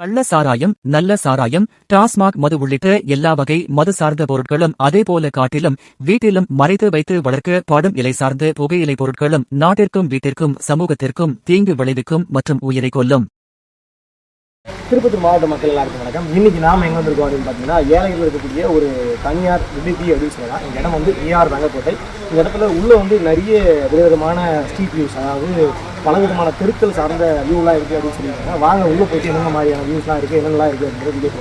கள்ள சாராயம் நல்ல சாராயம் டாஸ்மாக் மது உள்ளிட்ட எல்லா வகை மது சார்ந்த பொருட்களும் அதேபோல காட்டிலும் வீட்டிலும் மறைத்து வைத்து வளர்க்க படும் இலை சார்ந்த புகையிலை பொருட்களும் நாட்டிற்கும் வீட்டிற்கும் சமூகத்திற்கும் தீங்கு விளைவிக்கும் மற்றும் உயிரை கொல்லும். திருப்பத்தூர் மாவட்ட மக்கள் எல்லாருக்கும் வணக்கம். இன்னைக்கு நாம எங்க வந்திருக்கோம் அப்படின்னு பார்த்தீங்கன்னா ஏழையில் இருக்கக்கூடிய ஒரு தனியார் விடுதி அப்படின்னு சொல்லலாம். இந்த இடம் வந்து ஏஆர் தங்கக்கோட்டை இந்த இடத்துல உள்ள வந்து நிறைய விதவிதமான ஸ்ட்ரீட் வியூஸ் அதாவது பல விதமான தெருக்கள் சார்ந்த வியூலாம் இருக்குது அப்படின்னு சொல்லியிருக்காங்க. வாங்க உள்ள போயிட்டு என்னென்ன மாதிரியான வியூஸ்லாம் இருக்குது என்னென்னலாம் இருக்குது அப்படின்றது வீடியோ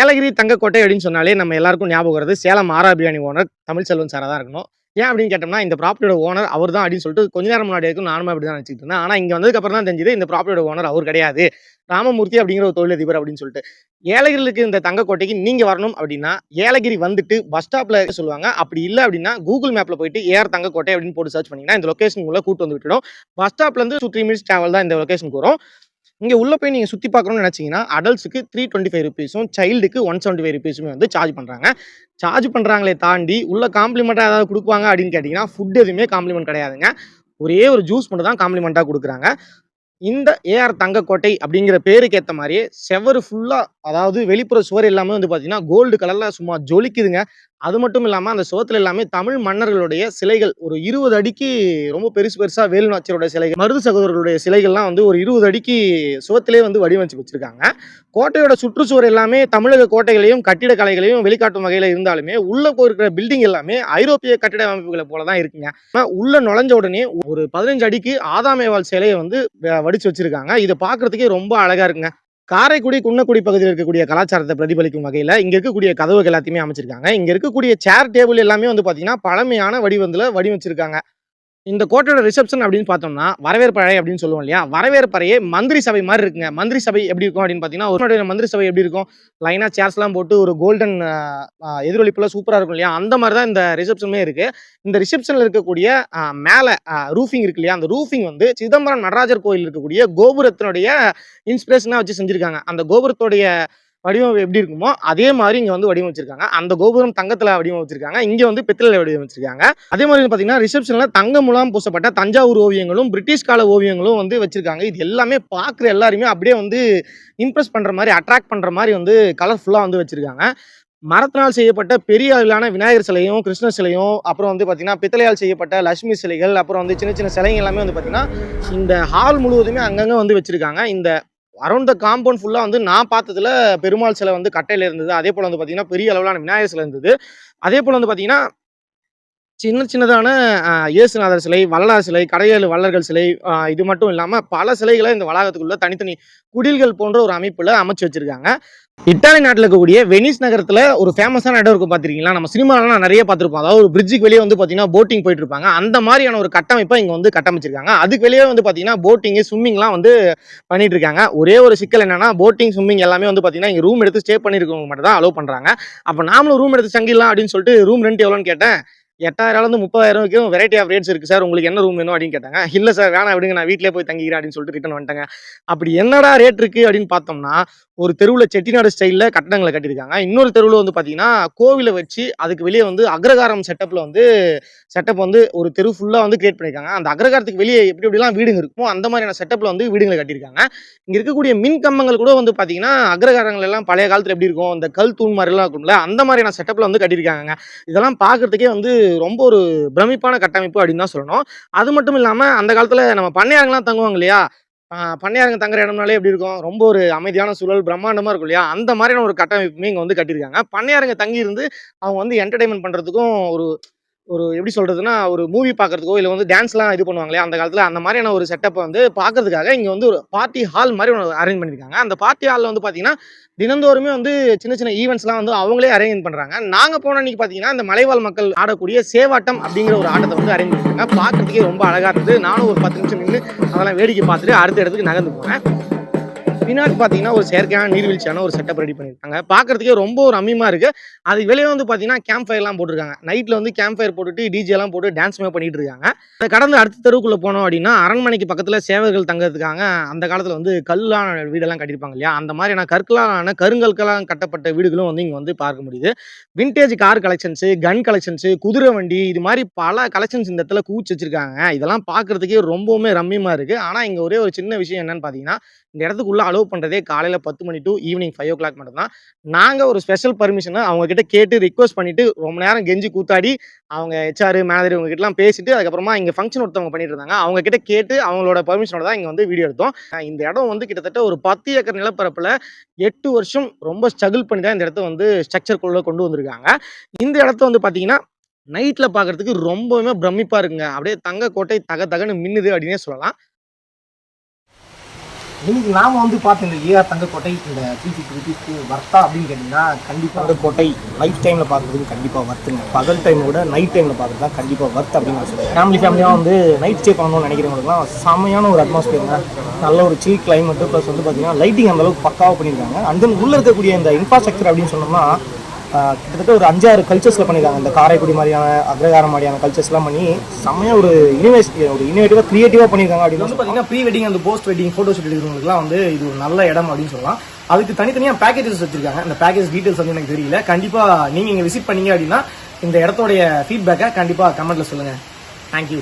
ஏலகிரி தங்கக்கோட்டை அப்படின்னு சொன்னாலே நம்ம எல்லாருக்கும் ஞாபகம் வருது சேலம் ஆரா பிரியாணி ஓனர் தமிழ் செல்வன் சாராக தான் இருக்கணும். ஏன் அப்படின்னு கேட்டோம்னா இந்த ப்ராப்பர்ட்டியோட ஓனர் அவர் தான் அப்படின்னு சொல்லிட்டு கொஞ்ச நேரம் முன்னாடி வரைக்கும் நானும் அப்படி தான் நினச்சிட்டு இருந்தேன். ஆனால் இங்கே வந்ததுக்கு அப்புறம் தான் தெரிஞ்சது இந்த ப்ராப்பர்ட்டியோட ஓனர் அவர் கிடையாது. ராமமூர்த்தி அப்படிங்கிற ஒரு தொழிலதிபர் அப்படின்னு சொல்லிட்டு. ஏலகிரிலுக்கு இந்த தங்கக்கோட்டைக்கு நீங்கள் வரணும் அப்படின்னா ஏலகிரி வந்துட்டு பஸ் ஸ்டாப்பில் சொல்லுவாங்க. அப்படி இல்லை அப்படின்னா கூகுள் மேப்பில் போயிட்டு ஏஆர் தங்கக்கோட்டை அப்படின்னு போட்டு சர்ச் பண்ணிங்கன்னா இந்த லொகேஷன் உள்ள கூட்டு வந்து விட்டுடும். பஸ் ஸ்டாப்லேருந்து டூ த்ரீ மினிட்ஸ் ட்ராவல் தான் இந்த லொகேஷனுக்கு வரும். இங்கே உள்ளே போய் நீங்கள் சுற்றி பார்க்கணும்னு நினச்சிங்கன்னா அடல்ட்ஸுக்கு த்ரீ டுவெண்ட்டி ஃபைவ் ருபீஸும் சைல்டுக்கு ஒன் செவன்ட்டி ஃபைவ் ருபீஸுமே வந்து சார்ஜ் பண்ணுறாங்க சார்ஜ் பண்ணுறாங்களே தாண்டி உள்ள காம்ப்ளிமெண்ட்டாக ஏதாவது கொடுப்பாங்க அப்படின்னு கேட்டிங்கன்னா ஃபுட் எதுவுமே காம்ப்ளிமெண்ட் கிடையாதுங்க. ஒரே ஒரு ஜூஸ் மட்டும் தான் காம்ப்ளிமெண்ட்டாக கொடுக்குறாங்க. இந்த ஏஆர் தங்கக்கோட்டை அப்படிங்கிற பேருக்கு ஏற்ற மாதிரியே செவரு ஃபுல்லாக அதாவது வெளிப்புற சுவர் எல்லாமே வந்து பார்த்தீங்கன்னா கோல்டு கலரில் சும்மா ஜொலிக்குதுங்க. அது மட்டும் இல்லாமல் அந்த சுவத்தில் எல்லாமே தமிழ் மன்னர்களுடைய சிலைகள் ஒரு இருபது அடிக்கு ரொம்ப பெருசு பெருசாக வேலு சிலைகள் மருது சகோதரர்களுடைய சிலைகள்லாம் வந்து ஒரு இருபது அடிக்கு சுவத்திலே வந்து வடிவமைச்சு வச்சுருக்காங்க. கோட்டையோட சுற்றுச்சுவர் எல்லாமே தமிழக கோட்டைகளையும் கட்டிடக்கலைகளையும் வெளிக்காட்டும் வகையில் இருந்தாலுமே உள்ளே போயிருக்கிற பில்டிங் எல்லாமே ஐரோப்பிய கட்டிட அமைப்புகளை போல தான் இருக்குங்க உள்ளே நுழைஞ்ச உடனே ஒரு பதினஞ்சு அடிக்கு ஆதாமேவால் சிலையை வந்து வடிச்சு வச்சுருக்காங்க. இதை பார்க்கறதுக்கே ரொம்ப அழகாக இருக்குங்க. காரைக்குடி குன்னக்குடி பகுதியில் இருக்கக்கூடிய கலாச்சாரத்தை பிரதிபலிக்கும் வகையில் இங்கே இருக்கக்கூடிய கதவுகள் எல்லாத்தையுமே அமைச்சிருக்காங்க. இங்கே இருக்கக்கூடிய சேர் டேபிள் எல்லாமே வந்து பார்த்தீங்கன்னா பழமையான வடிவத்தில் வடிவமைச்சிருக்காங்க. இந்த கோட்டையோட ரிசப்ஷன் அப்படின்னு பார்த்தோம்னா வரவேற்பறை அப்படின்னு சொல்லுவோம் இல்லையா? வரவேற்பறையே மந்திரி சபை மாதிரி இருக்குங்க. மந்திரி சபை எப்படி இருக்கும் அப்படின்னு பார்த்தீங்கன்னா ஒரு மந்திரி சபை எப்படி இருக்கும்? லைனாக சேர்ஸ்லாம் போட்டு ஒரு கோல்டன் எதிரொலிப்புலாம் சூப்பராக இருக்கும் இல்லையா? அந்த மாதிரி தான் இந்த ரிசப்ஷனுமே இருக்குது இந்த ரிசப்ஷனில் இருக்கக்கூடிய மேலே ரூஃபிங் இருக்கு இல்லையா? அந்த ரூஃபிங் வந்து சிதம்பரம் நடராஜர் கோயில் இருக்கக்கூடிய கோபுரத்தினுடைய இன்ஸ்பிரேஷனாக வச்சு செஞ்சுருக்காங்க. அந்த கோபுரத்துடைய வடிவம் எப்படி இருக்குமோ அதே மாதிரி இங்கே வந்து வடிவமைச்சிருக்காங்க. அந்த கோபுரம் தங்கத்தில் வடிவமைச்சிருக்காங்க. இங்கே வந்து பித்தளையில வடிவமைச்சிருக்காங்க. அதே மாதிரி பார்த்தீங்கன்னா ரிசப்ஷனில் தங்க முலாம் பூசப்பட்ட தஞ்சாவூர் ஓவியங்களும் பிரிட்டிஷ் கால ஓவியங்களும் வந்து வச்சிருக்காங்க. இது எல்லாமே பார்க்குற எல்லாருமே அப்படியே வந்து இம்ப்ரெஸ் பண்ணுற மாதிரி அட்ராக்ட் பண்ணுற மாதிரி வந்து கலர்ஃபுல்லாக வந்து வச்சிருக்காங்க. மரத்தினால் செய்யப்பட்ட பெரிய அளவிலான விநாயகர் சிலையும் கிருஷ்ண சிலையும் அப்புறம் வந்து பார்த்தீங்கன்னா பித்தளையால் செய்யப்பட்ட லட்சுமி சிலைகள் அப்புறம் வந்து சின்ன சின்ன சிலைகள் எல்லாமே வந்து பார்த்தீங்கன்னா இந்த ஹால் முழுவதுமே அங்கங்கே வந்து வச்சுருக்காங்க. இந்த அரௌண்ட் த காம்பவுண்ட் ஃபுல்லாக வந்து நான் பார்த்ததுல பெருமாள் சிலை வந்து கட்டையில் இருந்தது. அதே போல் வந்து பார்த்தீங்கன்னா பெரிய அளவிலான விநாயகர் சிலை இருந்தது. அதே போல் வந்து பார்த்தீங்கன்னா சின்ன சின்னதான இயேசுநாதர் சிலை வள்ளலார் சிலை கடையேழு வள்ளர்கள் சிலை இது மட்டும் இல்லாமல் பல சிலைகளை இந்த வளாகத்துக்குள்ள தனித்தனி குடில்கள் போன்ற ஒரு அமைப்பில் அமைச்சு வச்சிருக்காங்க. இத்தாலி நாட்டில் இருக்கக்கூடிய வெனிஸ் நகரத்தில் ஒரு ஃபேமஸான இடம் இருக்கும் பார்த்துருக்கீங்களா நம்ம சினிமாலாம் நிறைய பார்த்துருப்போம். அதாவது ஒரு பிரிட்ஜுக்கு வெளியே வந்து பார்த்தீங்கன்னா போட்டிங் போயிட்டு இருப்பாங்க. அந்த மாதிரியான ஒரு கட்டமைப்பை இங்கே வந்து கட்டமைச்சிருக்காங்க. அதுக்கு வெளியே வந்து பார்த்தீங்கன்னா போட்டிங்கு ஸ்விம்மிங்லாம் வந்து பண்ணிட்டு இருக்காங்க. ஒரே ஒரு சிக்கல் என்னன்னா போட்டிங் ஸ்விம்மிங் எல்லாமே வந்து பார்த்தீங்கன்னா இங்கே ரூம் எடுத்து ஸ்டே பண்ணியிருக்கவங்க மட்டும் தான் அலோவ் பண்ணுறாங்க அப்போ நாமளும் ரூம் எடுத்து தங்கிடலாம் அப்படின்னு சொல்லிட்டு ரூம் ரெண்ட் எவ்வளோன்னு கேட்டேன். எட்டாயிரம்லேருந்து முப்பதாயிரம் வரைக்கும் வெரைட்டி ஆஃப் ரேட்ஸ் இருக்குது சார். உங்களுக்கு என்ன ரூம் வேணும் அப்படின்னு கேட்டாங்க. இல்லை சார் வேணாம் விடுங்க நான் வீட்டிலே போய் தங்கிக்கிறேன் அப்படின்னு சொல்லிட்டு ரிட்டன் வந்துட்டாங்க. அப்படி என்னடா ரேட் இருக்குது அப்படின்னு பார்த்தோம்னா ஒரு தெருவில் செட்டிநாடு ஸ்டைலில் கட்டடங்களை கட்டியிருக்காங்க. இன்னொரு தெருவில் வந்து பார்த்தீங்கன்னா கோவிலை வச்சு அதுக்கு வெளியே வந்து அக்ரகாரம் செட்டப்பில் வந்து செட்டப் வந்து ஒரு தெரு ஃபுல்லாக வந்து கிரியேட் பண்ணியிருக்காங்க. அந்த அக்ரகாரத்துக்கு வெளியே எப்படி எப்படிலாம் வீடுங்க இருக்குமோ அந்த மாதிரியான செட்டப்பில் வந்து வீடுங்களை கட்டியிருக்காங்க. இங்கே இருக்கக்கூடிய மின் கம்பங்கள் கூட வந்து பார்த்தீங்கன்னா அக்ரகாரங்கள் எல்லாம் பழைய காலத்தில் எப்படி இருக்கும்? இந்த கல் தூண் மாதிரிலாம் இருக்கும்ல அந்த மாதிரியான செட்டப்பில் வந்து கட்டியிருக்காங்க இதெல்லாம் பார்க்கறதுக்கே வந்து ரொம்ப ஒரு பிரமிப்பான கட்டமைப்பு அப்படின்னு தான் சொல்லணும். அது மட்டும் இல்லாமல் அந்த காலத்தில் நம்ம பண்ணையாருங்கலாம் தங்குவாங்க இல்லையா? பண்ணையாருங்க தங்குற இடம்னாலே எப்படி இருக்கும்? ரொம்ப ஒரு அமைதியான சூழல் பிரம்மாண்டமாக இருக்கும் இல்லையா? அந்த மாதிரியான ஒரு கட்டமைப்புமே இங்கே வந்து கட்டியிருக்காங்க. பண்ணையாருங்க தங்கியிருந்து அவங்க வந்து என்டர்டைன்மெண்ட் பண்ணுறதுக்கும் ஒரு ஒரு எப்படி சொல்கிறதுனா ஒரு மூவி பார்க்குறதுக்கோ இல்லை வந்து டான்ஸ்லாம் இது பண்ணுவாங்களே அந்த காலத்தில் அந்த மாதிரியான ஒரு செட்டப்பை வந்து பார்க்குறதுக்காக இங்கே வந்து ஒரு பார்ட்டி ஹால் மாதிரி ஒன்று அரேஞ்ச் பண்ணியிருக்காங்க அந்த பார்ட்டி ஹாலில் வந்து பார்த்தீங்கன்னா தினந்தோறுமே வந்து சின்ன சின்ன ஈவெண்ட்ஸ்லாம் வந்து அவங்களே அரேஞ்ச் பண்ணுறாங்க நாங்கள் போன அன்னைக்கு பார்த்தீங்கன்னா இந்த மலைவாழ் மக்கள் ஆடக்கூடிய சேவாட்டம் அப்படிங்கிற ஒரு ஆட்டத்தை வந்து அரேஞ்ச் பண்ணியிருக்காங்க பார்க்கறதுக்கே ரொம்ப அழகாக இருந்தது. நானும் ஒரு பத்து நிமிஷம் நின்று அதெல்லாம் வேடிக்கை பார்த்துட்டு அடுத்த இடத்துக்கு நகர்ந்து போனேன். பின்னாடி பார்த்தீங்கன்னா ஒரு செயற்கையான நீர்வீழ்ச்சியான ஒரு செட்டப் ரெடி பண்ணியிருக்காங்க பார்க்கறதுக்கே ரொம்ப ஒரு அம்மியமா இருக்கு. அதுக்கு வெளியே வந்து பார்த்தீங்கன்னா கேம்ப் ஃபயர்லாம் போட்டிருக்காங்க. நைட்டில் வந்து கேம்ப் ஃபயர் போட்டுட்டு டிஜே எல்லாம் போட்டு டான்ஸ்மே பண்ணிட்டு இருக்காங்க. அதை கடந்து அடுத்த தெருவுக்குள்ள போனோம் அப்படின்னா அரண்மனைக்கு பக்கத்தில் சேவர்கள் தங்கறதுக்காக அந்த காலத்தில் வந்து கல்லான வீடெல்லாம் கட்டியிருப்பாங்க இல்லையா? அந்த மாதிரியான கற்களான கருங்கற்களால் கட்டப்பட்ட வீடுகளும் வந்து இங்கே வந்து பார்க்க முடியுது. Vintage car collections gun collections குதிரை வண்டி இது மாதிரி பல கலெக்ஷன்ஸ் இந்த இடத்துல கூச்சி வச்சிருக்காங்க. இதெல்லாம் பார்க்கறதுக்கே ரொம்பவுமே ரம்மியமாக இருக்குது ஆனால் இங்கே ஒரே ஒரு சின்ன விஷயம் என்னன்னு பார்த்தீங்கன்னா இந்த இடத்துக்குள்ளே அலோவ் பண்ணுறதே காலையில் பத்து மணி to evening five o'clock மட்டும்தான். நாங்கள் ஒரு ஸ்பெஷல் பர்மிஷனை அவங்கக்கிட்ட கேட்டு ரிக்வஸ்ட் பண்ணிவிட்டு ரொம்ப நேரம் கெஞ்சி கூத்தாடி அவங்க ஹெச்ஆர் மேனேஜர் இவங்ககிட்டலாம் பேசிட்டு அதுக்கப்புறமா இங்கே ஃபங்க்ஷன் ஒருத்தவங்க பண்ணிட்டு இருந்தாங்க. அவங்க கிட்ட கேட்டு அவங்களோட பர்மிஷனோட தான் இங்கே வந்து வீடியோ எடுத்தோம். இந்த இடம் வந்து கிட்டத்தட்ட ஒரு பத்து ஏக்கர் நிலப்பரப்பில் எட்டு வருஷம் ரொம்ப ஸ்ட்ரகிள் பண்ணி தான் இந்த இடத்த வந்து ஸ்ட்ரக்சர்க்குள்ளே கொண்டு வந்திருக்காங்க. இந்த இடத்த வந்து பார்த்தீங்கன்னா நைட்டில் பார்க்கறதுக்கு ரொம்பவுமே பிரமிப்பாக இருக்குங்க. அப்படியே தங்க கோட்டை தக தகன்னு மின்னுது அப்படின்னே சொல்லலாம். இன்னைக்கு நாம வந்து பார்த்த இந்த ஏஆர் தங்கக்கோட்டை இந்த த்ரீ ஃபிஃப்டி வர்த்தா அப்படின்னு கேட்டிங்கன்னா கண்டிப்பாக அந்த கோட்டை லைஃப் டைமில் பார்க்குறதுக்கு கண்டிப்பாக வர்த்துங்க பகல் டைம் கூட நைட் டைமில் பார்க்குறது தான் கண்டிப்பாக வர்த் அப்படின்னு நான் சொல்லுவேன் ஃபேமிலி ஃபேமிலியாக வந்து நைட் ஸ்டே பண்ணணும்னு நினைக்கிறவங்களுக்குலாம் செம்மையான ஒரு அட்மாஸ்பியருங்க நல்ல ஒரு சில் கிளைமேட்டு ப்ளஸ் வந்து பார்த்தீங்கன்னா லைட்டிங் அந்த அளவுக்கு பக்காவாக பண்ணியிருக்காங்க. அண்ட் தென் உள்ளே இருக்கக்கூடிய இந்த இன்ஃப்ராஸ்ட்ரக்சர் அப்படின்னு சொன்னோம்னா கிட்டத்தட்ட ஒரு அஞ்சாறு கல்ச்சர்ஸில் பண்ணியிருக்காங்க. இந்த காரைக்குடி மாதிரியான அக்ரகாரம் மாதிரியான கல்ச்சர்ஸ்லாம் பண்ணி செம்மையாக ஒரு இனிவேஸ் ஒரு இனோவேட்டிவாக க்ரியேட்டிவாக பண்ணியிருக்காங்க அப்படின்னு வந்து பார்த்தீங்கன்னா ப்ரீ வெட்டிங் அந்த போஸ்ட் வெட்டிங் ஃபோட்டோ ஷூட் எடுக்கிறவங்களுக்குலாம் வந்து இது ஒரு நல்ல இடம் அப்படின்னு சொல்லலாம். அதுக்கு தனித்தனியாக பேக்கேஜஸ் வச்சிருக்காங்க. அந்த பேக்கேஜ் டீட்டெயில்ஸ் வந்து எனக்கு தெரியல. கண்டிப்பாக நீங்கள் இங்கே விசிட் பண்ணீங்க அப்படின்னா இந்த இடத்தோடைய ஃபீட்பேக்கை கண்டிப்பாக கமெண்ட்டில் சொல்லுங்கள் தேங்க்யூ